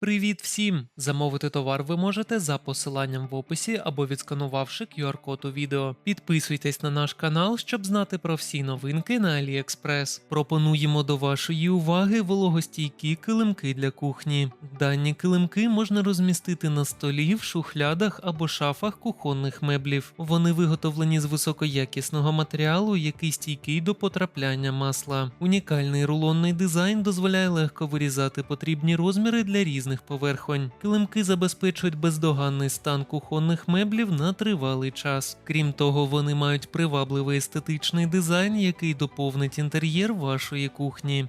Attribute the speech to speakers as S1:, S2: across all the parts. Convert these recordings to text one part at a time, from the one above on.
S1: Привіт всім! Замовити товар ви можете за посиланням в описі або відсканувавши QR-код у відео. Підписуйтесь на наш канал, щоб знати про всі новинки на AliExpress. Пропонуємо до вашої уваги вологостійкі килимки для кухні. Дані килимки можна розмістити на столі, в шухлядах або шафах кухонних меблів. Вони виготовлені з високоякісного матеріалу, який стійкий до потрапляння масла. Унікальний рулонний дизайн дозволяє легко вирізати потрібні розміри для різних поверхонь. Килимки забезпечують бездоганний стан кухонних меблів на тривалий час. Крім того, вони мають привабливий естетичний дизайн, який доповнить інтер'єр вашої кухні.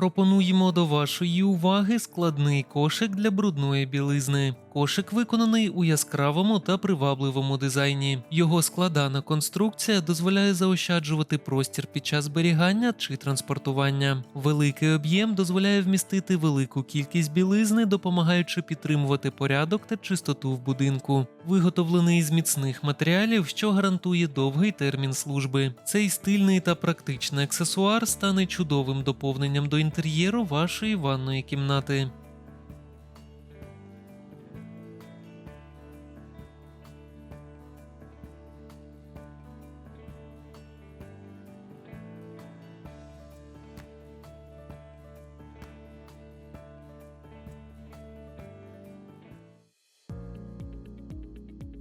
S1: Пропонуємо до вашої уваги складний кошик для брудної білизни. Кошик виконаний у яскравому та привабливому дизайні. Його складана конструкція дозволяє заощаджувати простір під час зберігання чи транспортування. Великий об'єм дозволяє вмістити велику кількість білизни, допомагаючи підтримувати порядок та чистоту в будинку. Виготовлений з міцних матеріалів, що гарантує довгий термін служби. Цей стильний та практичний аксесуар стане чудовим доповненням до інтер'єру вашої ванної кімнати.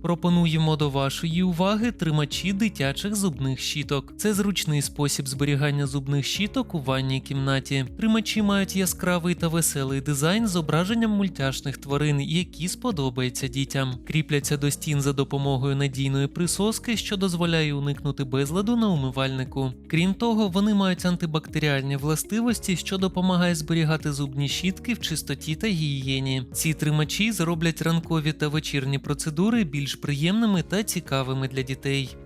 S1: Пропонуємо до вашої уваги тримачі дитячих зубних щіток. Це зручний спосіб зберігання зубних щіток у ванній кімнаті. Тримачі мають яскравий та веселий дизайн з зображенням мультяшних тварин, які сподобаються дітям. Кріпляться до стін за допомогою надійної присоски, що дозволяє уникнути безладу на умивальнику. Крім того, вони мають антибактеріальні властивості, що допомагає зберігати зубні щітки в чистоті та гігієні. Ці тримачі зроблять ранкові та вечірні процедури більш приємними та цікавими для дітей.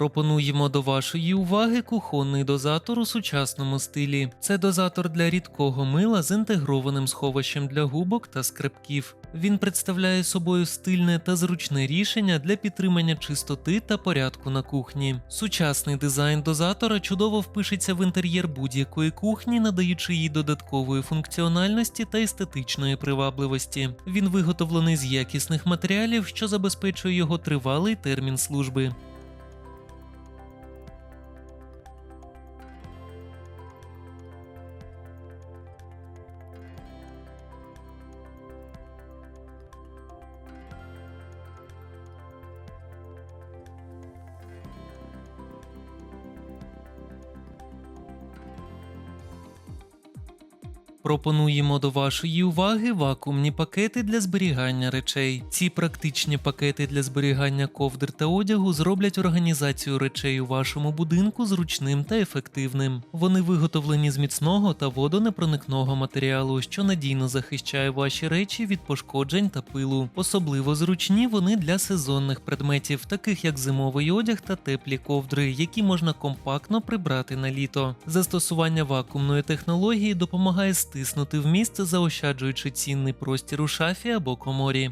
S1: Пропонуємо до вашої уваги кухонний дозатор у сучасному стилі. Це дозатор для рідкого мила з інтегрованим сховищем для губок та скребків. Він представляє собою стильне та зручне рішення для підтримання чистоти та порядку на кухні. Сучасний дизайн дозатора чудово впишеться в інтер'єр будь-якої кухні, надаючи їй додаткової функціональності та естетичної привабливості. Він виготовлений з якісних матеріалів, що забезпечує його тривалий термін служби. Пропонуємо до вашої уваги вакуумні пакети для зберігання речей. Ці практичні пакети для зберігання ковдр та одягу зроблять організацію речей у вашому будинку зручним та ефективним. Вони виготовлені з міцного та водонепроникного матеріалу, що надійно захищає ваші речі від пошкоджень та пилу. Особливо зручні вони для сезонних предметів, таких як зимовий одяг та теплі ковдри, які можна компактно прибрати на літо. Застосування вакуумної технології допомагає стиснути місце, заощаджуючи цінний простір у шафі або коморі.